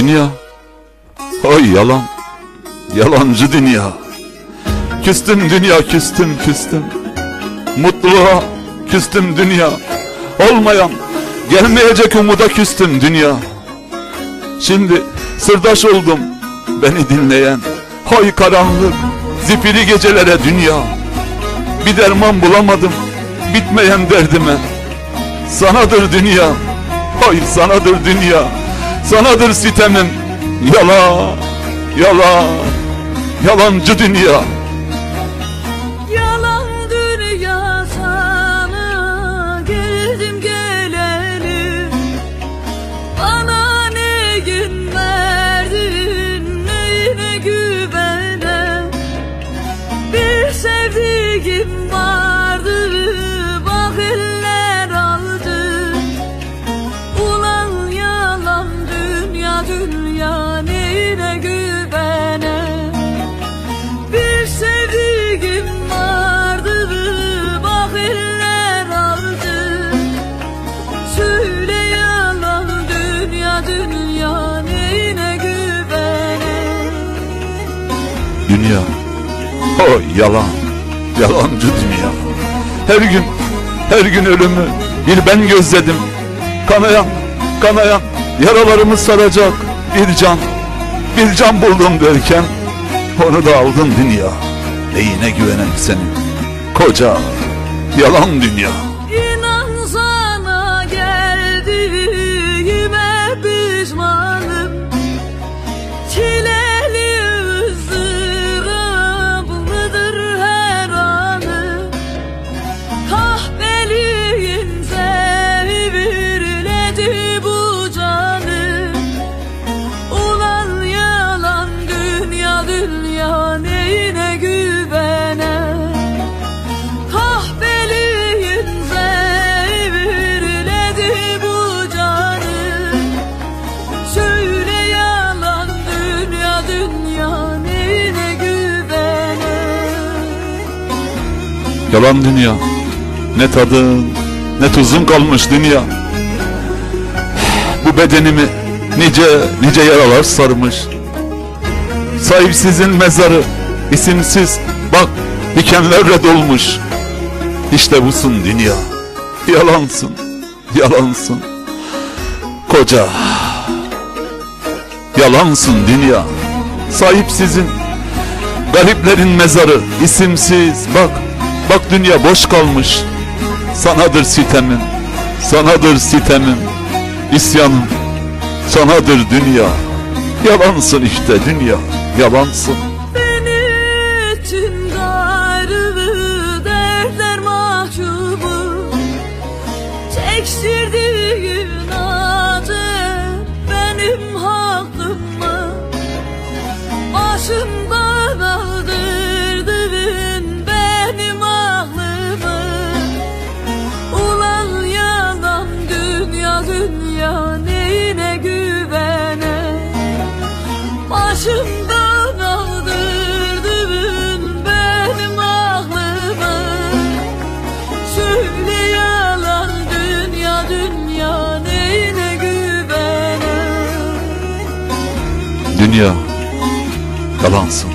Dünya. Oy yalan. Yalancı dünya. Küstüm dünya küstüm küstüm. Mutluluğa küstüm dünya. Olmayan gelmeyecek umuda küstüm dünya. Şimdi sırdaş oldum beni dinleyen. Hay karanlık zifiri gecelere dünya. Bir derman bulamadım bitmeyen derdime. Sanadır dünya. Hay sanadır dünya. Sanadır sitemim. Yala, yala, yalancı dünya. O yalan. Yalancı dünya. Her gün, her gün ölümü bir ben gözledim. Kanayan, kanayan yaralarımı saracak bir can. Bir can buldum derken onu da aldın dünya. Neyine güvenem senin? Koca yalan dünya. Yalan dünya. Ne tadın, ne tuzun kalmış dünya. Bu bedenimi nice nice yaralar sarmış. Sahipsizin mezarı isimsiz bak dikenlerle dolmuş. İşte busun dünya. Yalansın, yalansın. Koca. Yalansın dünya. Sahipsizin Gariplerin mezarı isimsiz bak Bak dünya boş kalmış. Sanadır sitemim Sanadır sitemim isyanım Sanadır dünya. Yalansın işte dünya Yalansın Başımdan aldırdın benim aklımı Söyle yalan dünya dünya neyine güvene Dünya Yalansın.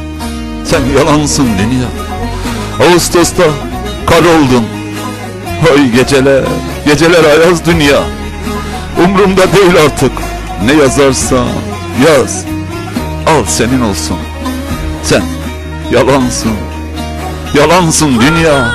Sen yalansın dünya. Ağustos'ta kar oldun. Oy geceler Geceler ayaz dünya. Umrumda değil artık. Ne yazarsa yaz Al senin olsun. Sen yalansın. Yalansın dünya